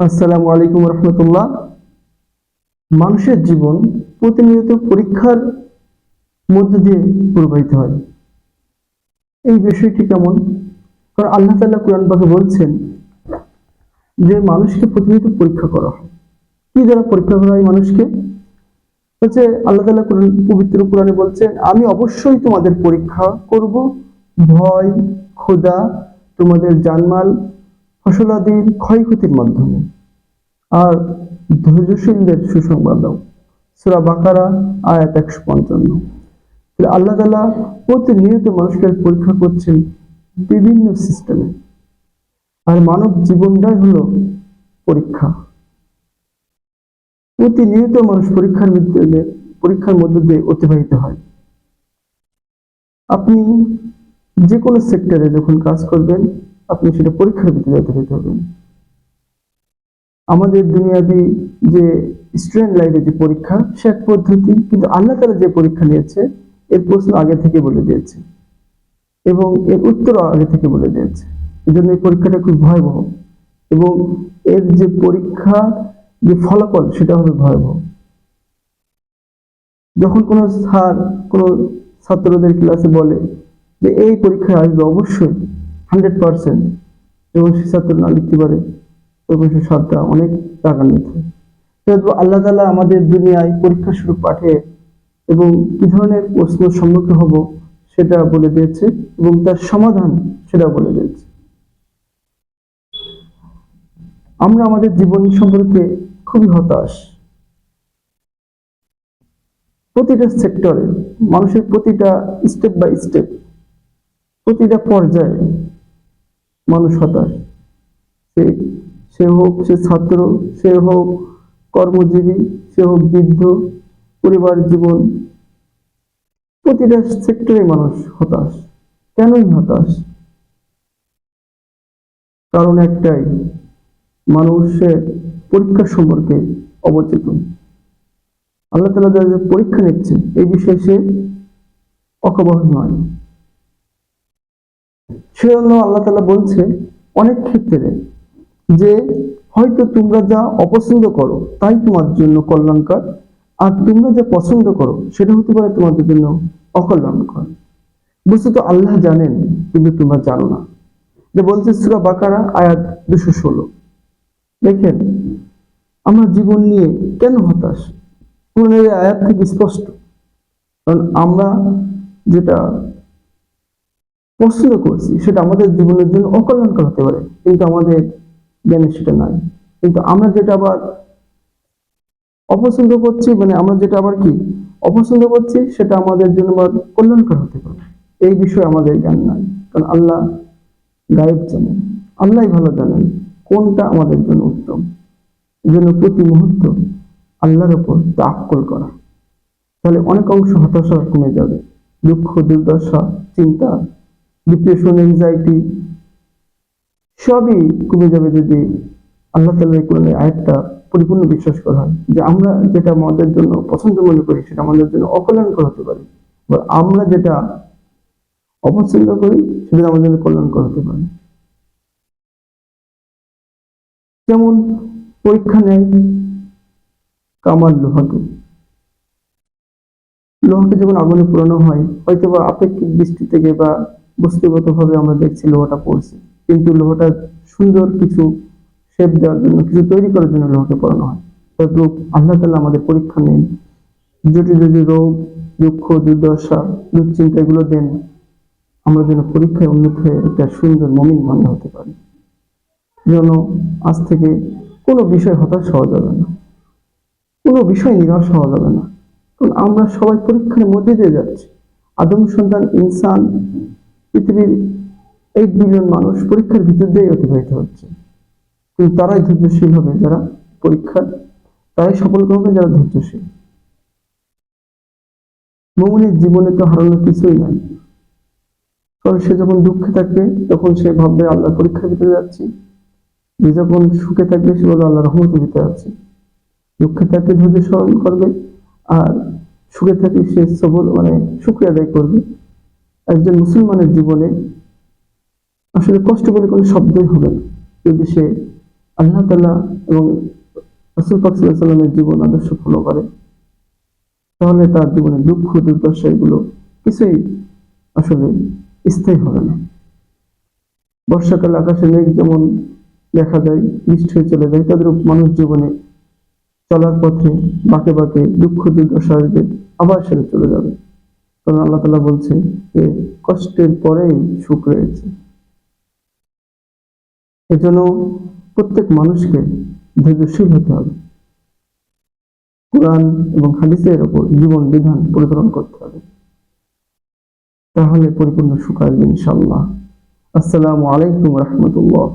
আসসালামু আলাইকুম রহমতুল্লাহ। মানুষের জীবন প্রতিনিয়ত পরীক্ষার মধ্য দিয়ে প্রবাহিত হয়। এই বিষয়টি কেমন? কারণ আল্লাহ তাল্লাহ কোরআন পাকে বলছেন যে, মানুষকে প্রতিনিয়ত পরীক্ষা করা। হয় কি দ্বারা পরীক্ষা করা হয় মানুষকে? হচ্ছে আল্লাহ তাল্লাহ কোরআন, পবিত্র কোরআনে বলছেন, আমি অবশ্যই তোমাদের পরীক্ষা করব। ভয়, ক্ষুধা, তোমাদের জানমাল ফসলাদির ক্ষয়ক্ষতির মাধ্যমে। আর ধৈর্যশীলদের সুসংবাদ দাও। সুরা বাকারা, আয়াত একশো পঞ্চান্ন। আল্লাহ তালা প্রতিনিয়ত মানুষকে পরীক্ষা করছেন বিভিন্ন সিস্টেমে। আর মানব জীবনটাই হলো পরীক্ষা। প্রতিনিয়ত মানুষ পরীক্ষার মধ্যে পরীক্ষার মধ্য দিয়ে অতিবাহিত হয়। আপনি যে কোনো সেক্টরে যখন কাজ করবেন আপনি সেটা পরীক্ষার ভিত্তিতে অতিবাহিত হবেন আমাদের দুনিয়াবি যে স্টুডেন্ট লাইফে যে পরীক্ষা, সে এক পদ্ধতি, কিন্তু আল্লাহ তালা যে পরীক্ষা নিয়েছে, এর প্রশ্ন আগে থেকে বলে দিয়েছে এবং এর উত্তরও আগে থেকে বলে দিয়েছে। এই জন্য এই পরীক্ষাটা খুব ভয়াবহ এবং এর যে পরীক্ষা যে ফলাফল, সেটা হবে ভয়াবহ। যখন কোনো স্যার, কোনো ছাত্রদের ক্লাসে বলে যে, এই পরীক্ষায় আসবে অবশ্যই হান্ড্রেড পার্সেন্ট এবং সে ছাত্র না লিখতে পারে তখন সে সারটা অনেক টাকা নিতে হয়। তো আল্লাহ তালা আমাদের দুনিয়ায় পরীক্ষা শুরু পাঠিয়ে এবং কি ধরনের প্রশ্ন সম্মুখীন হব সেটা বলে দিয়েছে এবং তার সমাধান সেটা বলে দিয়েছে আমরা আমাদের জীবন সম্পর্কে খুবই হতাশ প্রতিটা সেক্টরে মানুষের প্রতিটা স্টেপ বাই স্টেপ প্রতিটা পর্যায়ে মানুষ হতাশ। সে সে হোক, সে ছাত্র, সে হোক কর্মজীবী, সে হোক বৃদ্ধ, পরিবার, জীবন, প্রতিটা সেক্টরে মানুষ হতাশ। কেনই হতাশ? কারণ একটাই, মানুষের পরীক্ষা সম্পর্কে অবচেতন। আল্লাহ তালা যারা পরীক্ষা নিচ্ছে এই বিষয়ে সে অকবহ নয়। সেজন্য আল্লাহ তালা বলছে অনেক ক্ষেত্রে যে হয়তো তোমরা যা অপছন্দ করো তাই তোমার জন্য কল্যাণকর, আর তোমরা যা পছন্দ করো সেটা হতে পারে তোমাদের জন্য অকল্যাণকর। তো আল্লাহ জানেন, কিন্তু তোমরা জানো না। যে বলছে সুরা বাকারা, আয়াত দুশো ষোলো। দেখেন, আমরা জীবন নিয়ে কেন হতাশ? এই আয়াত থেকে স্পষ্ট। কারণ আমরা যেটা পছন্দ করছি, সেটা আমাদের জীবনের জন্য অকল্যাণকর হতে পারে, কিন্তু আমাদের জ্ঞানে সেটা নাই। কিন্তু আমরা যেটা আবার অপছন্দ করছি মানে আমরা যেটা আবার কি? অপছন্দ করছি, সেটা আমাদের জন্য আবার কল্যাণকর হতে পারে। এই বিষয়ে আমাদের জ্ঞান নাই, কারণ আল্লাহ গায়েব জানেন, আল্লাহ ভালো জানেন কোনটা আমাদের জন্য উত্তম। জন্য প্রতি মুহূর্ত আল্লাহর উপর তাক্কল করা। তাহলে অনেক অংশ হতাশা কমে যাবে, দুঃখ, দুর্দশা, চিন্তা ডিপ্রেশন এনজাইটি সবই কমে যাবে যদি আল্লাহ তাল্লাহ কোরআনের আয়াতটা পরিপূর্ণ বিশ্বাস করা হয়। যে আমরা যেটা আমাদের জন্য পছন্দ মনে করি, সেটা আমাদের জন্য অকল্যাণকর হতে পারে। বা আমরা যেটা অপছন্দ করি, সেটা আমাদের জন্য কল্যাণকর হতে পারে। যেমন পরীক্ষা নেয় কামার লোহাকে লোহাকে যখন আগুনে পুরানো হয় হয়তো বা আপেক্ষিক দৃষ্টি থেকে বা বস্তুগতভাবে আমরা দেখছি লোহাটা পড়ছে। কিন্তু লোহাটা সুন্দর কিছু শেপ দেওয়ার জন্য, কিছু তৈরি করার জন্য লোহাকে পড়ানো হয়। তদ্রূপ আল্লাহ তালা আমাদের পরীক্ষা নেন জটিল জটিল রোগ, দুঃখ, দুর্দশা, দুশ্চিন্তা এগুলো দেন, আমরা যেন পরীক্ষায় উন্নত হয়ে একটা সুন্দর মমিন বান্ধব হতে পারি। যেন আজ থেকে কোনো বিষয় হতাশ হওয়া যাবে না। কোনো বিষয় নিরাশ হওয়া যাবে না। কারণ আমরা সবাই পরীক্ষার মধ্যে দিয়ে যাচ্ছি। আদম সন্তান, ইনসান পৃথিবীর এইট বিলিয়ন মানুষ পরীক্ষার ভিতর দিয়েই অতিবাহিত হচ্ছে। কিন্তু তারাই ধৈর্যশীল হবে যারা পরীক্ষার, তারাই সফল হবে যারা ধৈর্যশীল। মৌনের জীবনে তো হারানোর কিছুই নাই। কারণ সে যখন দুঃখে থাকবে, তখন সে ভাববে, আল্লাহ পরীক্ষার ভিতরে যাচ্ছি। যে যখন সুখে থাকবে, সে বলবে আল্লাহ রহমতের ভিতরে আছে দুঃখে থাকলে ধৈর্য স্মরণ করবে, আর সুখে থাকলে সে সবল মানে শুক্রিয়া আদায় করবে। একজন মুসলমানের জীবনে আসলে কষ্ট বলে কোনো শব্দই হবে না। যদি সে আল্লাহ তালা এবং রসুল পাক সাল্লাহ সাল্লামের জীবন আদর্শ ফলো করে, তাহলে তার জীবনে দুঃখ, দুর্দশা এগুলো কিছুই আসলে স্থায়ী হবে না। বর্ষাকালে আকাশে মেঘ যেমন দেখা যায়, বৃষ্টি হয়ে চলে যায়, তাদের মানুষ জীবনে চলার পথে বাঁকে বাঁকে দুঃখ, দুর্দশা আসবে আবার সেরে চলে যাবে। কারণ আল্লাহ তালা বলছে যে কষ্টের পরেই সুখ রয়েছে। এজন্য প্রত্যেক মানুষকে ধৈর্যশীল হতে হবে। কোরআন এবং হাদিসের ওপর জীবন বিধান পরিচালন করতে হবে। তাহলে পরিপূর্ণ সুখ আসবে ইনশাল্লাহ আসসালামু আলাইকুম রহমতুল্লাহ।